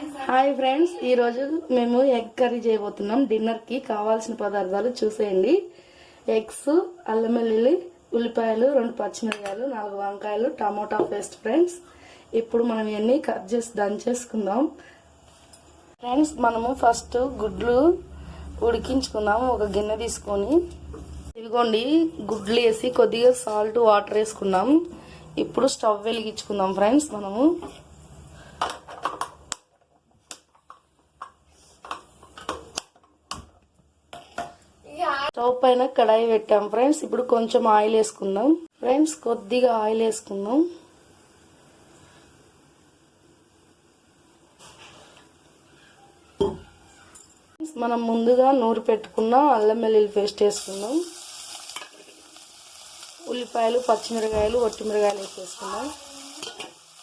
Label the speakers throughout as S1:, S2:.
S1: Hi friends ఈరోజు మేము egg curry చేయబోతున్నాం. డిన్నర్కి కావాల్సిన పదార్థాలు చూసేయండి. ఎగ్స్ అల్లం వెల్లుల్లి ఉల్లిపాయలు రెండు పచ్చిమిరకాయలు నాలుగు వంకాయలు టమోటా పేస్ట్ ఫ్రెండ్స్. ఇప్పుడు మనం ఇవన్నీ కట్ చేసి దంచేసుకుందాం ఫ్రెండ్స్ మనము ఫస్ట్ గుడ్లు ఉడికించుకుందాం ఒక గిన్నె తీసుకొని ఇదిగోండి గుడ్లు వేసి కొద్దిగా సాల్ట్ వాటర్ వేసుకున్నాం. ఇప్పుడు స్టవ్ వెలిగించుకుందాం ఫ్రెండ్స్ మనము. స్టవ్ పైన కడాయి పెట్టాం ఫ్రెండ్స్. ఇప్పుడు కొంచెం ఆయిల్ వేసుకుందాం. ఫ్రెండ్స్ కొద్దిగా ఆయిల్ వేసుకుందాం. మనం ముందుగా నూరు పెట్టుకున్న అల్లం వెల్లుల్లి పేస్ట్ వేసుకుందాం. ఉల్లిపాయలు పచ్చిమిరకాయలు ఒట్టిమిరకాయలు వేసేసుకుందాం.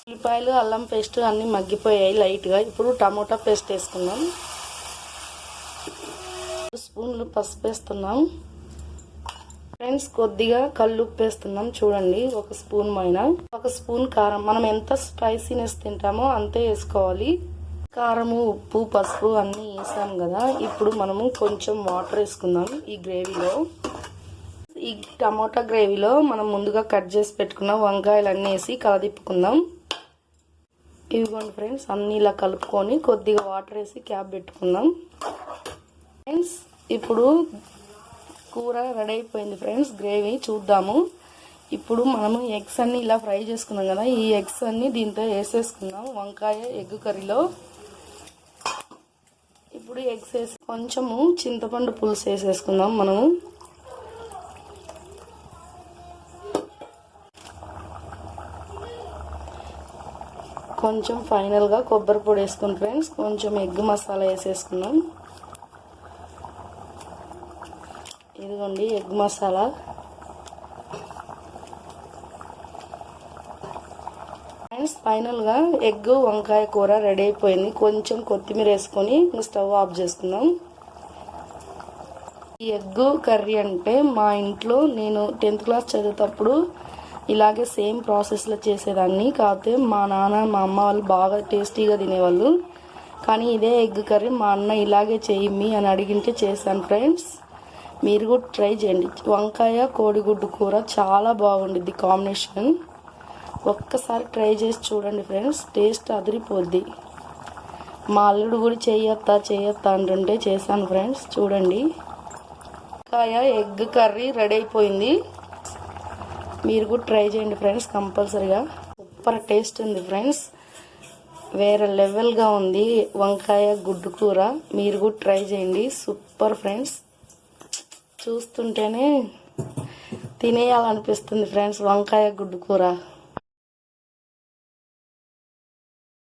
S1: ఉల్లిపాయలు అల్లం పేస్ట్ అన్నీ మగ్గిపోయాయి లైట్గా. ఇప్పుడు టమోటా పేస్ట్ వేసుకుందాం. స్పూన్లు పసుపు వేస్తున్నాం ఫ్రెండ్స్ కొద్దిగా కళ్ళు ఉప్పు వేస్తున్నాం చూడండి ఒక స్పూన్ మైన. ఒక స్పూన్ కారం. మనం ఎంత స్పైసీనెస్ తింటామో అంతే వేసుకోవాలి. కారము ఉప్పు పసుపు అన్నీ వేసాం కదా. ఇప్పుడు మనము కొంచెం వాటర్ వేసుకుందాం ఈ గ్రేవీలో. ఈ టమాటా గ్రేవీలో మనం ముందుగా కట్ చేసి పెట్టుకున్న వంకాయలు అన్నీ వేసి కలదిప్పుకుందాం ఇదిగోండి ఫ్రెండ్స్ అన్నీ ఇలా కలుపుకొని కొద్దిగా వాటర్ వేసి క్యాప్ పెట్టుకుందాం. ఫ్రెండ్స్ ఇప్పుడు కూర రెడీ అయిపోయింది ఫ్రెండ్స్ గ్రేవీ చూద్దాము. ఇప్పుడు మనము ఎగ్స్ అన్ని ఇలా ఫ్రై చేసుకున్నాం కదా ఈ ఎగ్స్ అన్ని దీంతో వేసేసుకుందాం వంకాయ ఎగ్ కర్రీలో. ఇప్పుడు ఎగ్స్ వేసి కొంచెము చింతపండు పులుసు వేసేసుకుందాం మనము. కొంచెం ఫైనల్గా కొబ్బరి పొడి వేసుకుని ఫ్రెండ్స్ కొంచెం ఎగ్ మసాలా వేసేసుకున్నాం ఇదిగోండి ఎగ్ మసాలా. ఫ్రెండ్స్ ఫైనల్గా ఎగ్ వంకాయ కూర రెడీ అయిపోయింది. కొంచెం కొత్తిమీర వేసుకొని స్టవ్ ఆఫ్ చేసుకుందాం ఈ ఎగ్ కర్రీ అంటే మా ఇంట్లో నేను టెన్త్ క్లాస్ చదివేటప్పుడు ఇలాగే సేమ్ ప్రాసెస్లో చేసేదాన్ని. కాకపోతే మా నాన్న మా అమ్మ వాళ్ళు బాగా టేస్టీగా తినేవాళ్ళు. కానీ ఇదే ఎగ్ కర్రీ మా అన్న ఇలాగే చేయమి అని అడిగింటే చేశాను ఫ్రెండ్స్ మీరు కూడా ట్రై చేయండి. వంకాయ కోడిగుడ్డు కూర చాలా బాగుండిద్ది కాంబినేషన్. ఒక్కసారి ట్రై చేసి చూడండి ఫ్రెండ్స్ టేస్ట్ అదిరిపోద్ది. మా అల్లుడు కూడా చేయొత్తా చేయొత్తా అంటుంటే చేశాను ఫ్రెండ్స్ చూడండి. వంకాయ ఎగ్ కర్రీ రెడీ అయిపోయింది. మీరు కూడా ట్రై చేయండి ఫ్రెండ్స్ కంపల్సరీగా. సూపర్ టేస్ట్ ఉంది ఫ్రెండ్స్. వేరే లెవెల్గా ఉంది వంకాయ గుడ్డు కూర. మీరు కూడా ట్రై చేయండి. Super friends. చూస్తుంటేనే తినేయాలనిపిస్తుంది ఫ్రెండ్స్. వంకాయ గుడ్డు కూర.